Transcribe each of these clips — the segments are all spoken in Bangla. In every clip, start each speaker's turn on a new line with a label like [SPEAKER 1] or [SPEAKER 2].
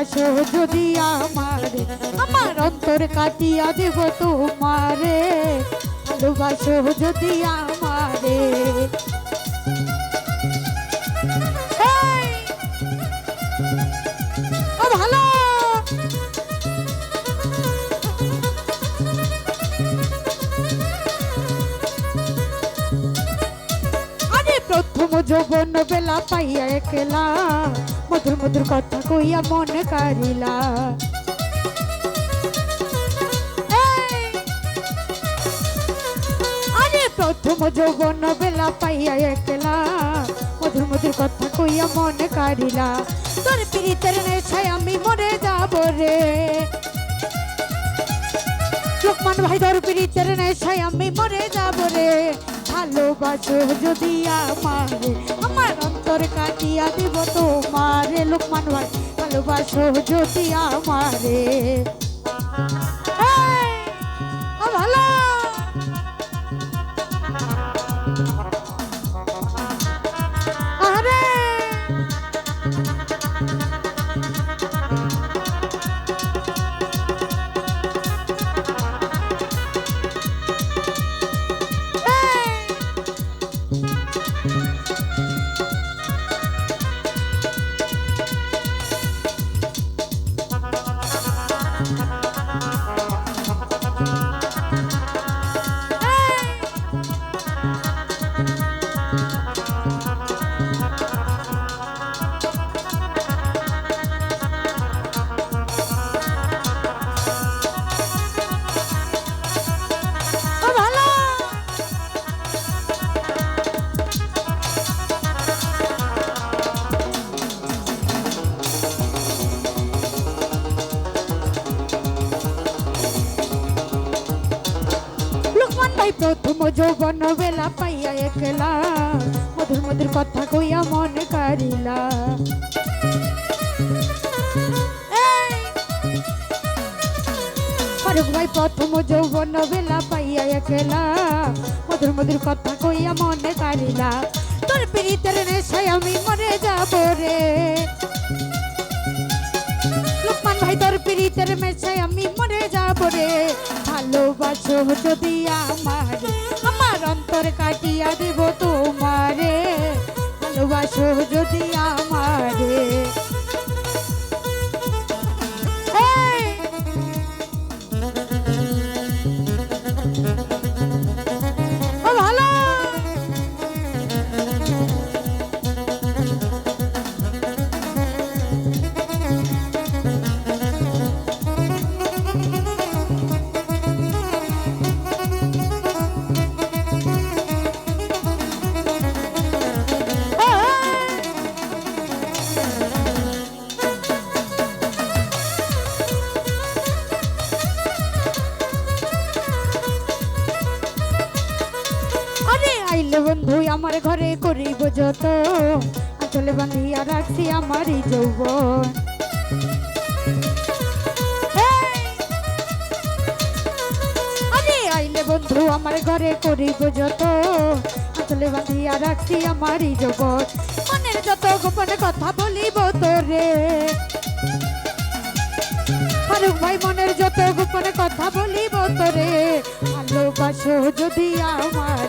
[SPEAKER 1] ভালোবাসো যদি আমারে, আমার অন্তর কাটিয়া দেব তোমারে। ভালোবাসো যদি আমারে। প্রথম যৌবন বেলা পাইয়া একলা। মধুর মধুর কথা কইয়া মন কারিলা! আরে প্রথম যৌবন বেলা পাইয়া একলা। মধুর মধুর কথা কইয়া মন কারিলা তোর পিরিতের নেশায় আমি মরে যাব রে। লোকমান ভাই, তোর পিরিতের নেশায় আমি মরে যাব রে। ভালোবাসো যদি আমারে আমার অন্তর কাটিয়া দিব তোমারে। লোকমান ভালোবাসো যদি আমারে। ভাই প্রথম যৌবন বেলা পাইয়া একলা মধুর মধুর কথা কইয়া মন কারিলা! ফারুক ভাই, প্রথম যৌবন বেলা পাইয়া একলা মধুর মধুর কথা কইয়া মনে কারিলা তোর পিড়িতের নেশায় আমি মরে যাব রে। লোকমান ভাই তোর পিড়িতের মেছে আমি মরে যাব রে। ভালোবাসো যদি আমার আমার অন্তর কাটিয়া দেব তোমারে। ভালোবাসো যদি আমারে। বন্ধু, আমার ঘরে করিব যত। আসলে বান্ধিয়া রাখছি আমারই যৌবন। আইলে বন্ধু, আমার ঘরে করিব যত। আসলে বান্ধিয়া রাখছি আমারই যৌবন। মনের যত গোপনে কথা বলিব তোরে। ফারুক ভাই, মনের যত গোপনে কথা বলিব তোরে। ভালোবাসো যদি আমার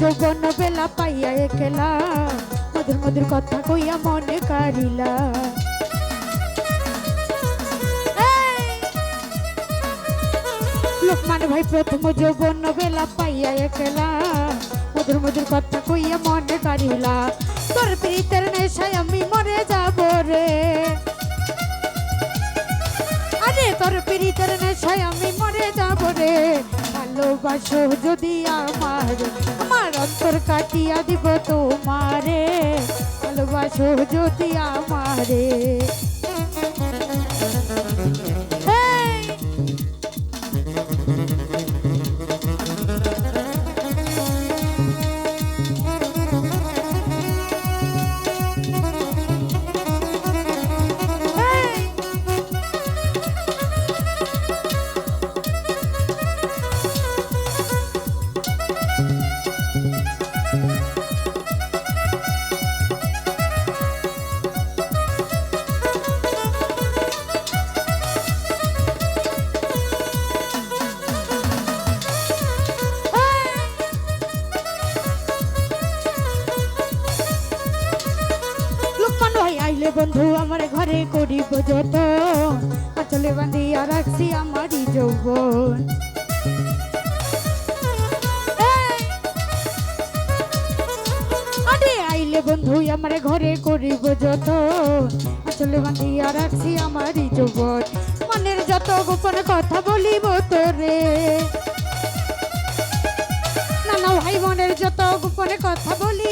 [SPEAKER 1] যৌবন বেলা পাইয়া একেলা। মধুর মধুর কথা কইয়া মনে কারিলা। লোকমান ভাই প্রথম যৌবন বেলা পাইয়া একেলা। মধুর মধুর কথা কইয়া মনে কারিলা। তোর প্রীতের নেশায় আমি মরে যাব রে। আরে, তোর প্রীতের নেশায় আমি মরে যাব রে। ভালোবাসো যদি আমার কাটিয়া দিব তোমারে ভালোবাসো যদি আমারে। বন্ধু, আমার ঘরে করিব যত। আচলে বান্ধিয়া রাখছি আমারই যৌবন। আইলে বন্ধু, আমার ঘরে করিব যত। আচলে বান্ধিয়া রাখছি আমারই যৌবন। মনের যত গোপন কথা বলিব তোরে। নানা ভাই বোনের যত গোপনে কথা ভালোবাসো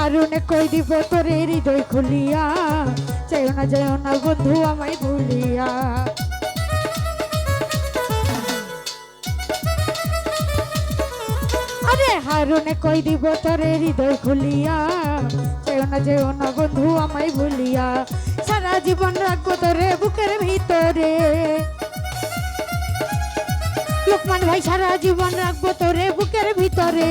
[SPEAKER 1] হারুনে কই দিব তোরে হৃদয় খুলিয়া? চাইও না যাইও না বন্ধু, আমায় ভুলিয়া। আরে হারুনে কই দিব তোরে হৃদয় খুলিয়া? চাইও না যাইও না বন্ধু, আমায় ভুলিয়া। সারা জীবন রাখব তোরে বুকের ভিতরে। লোকমান ভাই, সারা জীবন রাখব তোরে বুকের ভিতরে।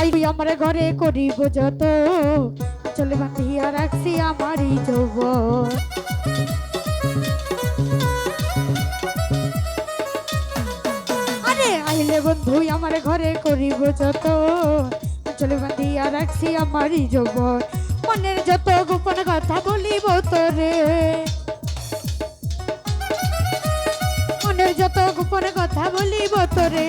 [SPEAKER 1] আইবি আমার ঘরে করিব যত। চলে বান্ধিয়া রাখছি আমারই যৌবন। আরে আইলে বন্ধু, আমার ঘরে করিব যত। চলে বান্ধিয়া রাখছি আমারই যৌবন। মনের যত গোপন কথা বলিব তোরে। মনের যত গোপন কথা বলিব তোরে।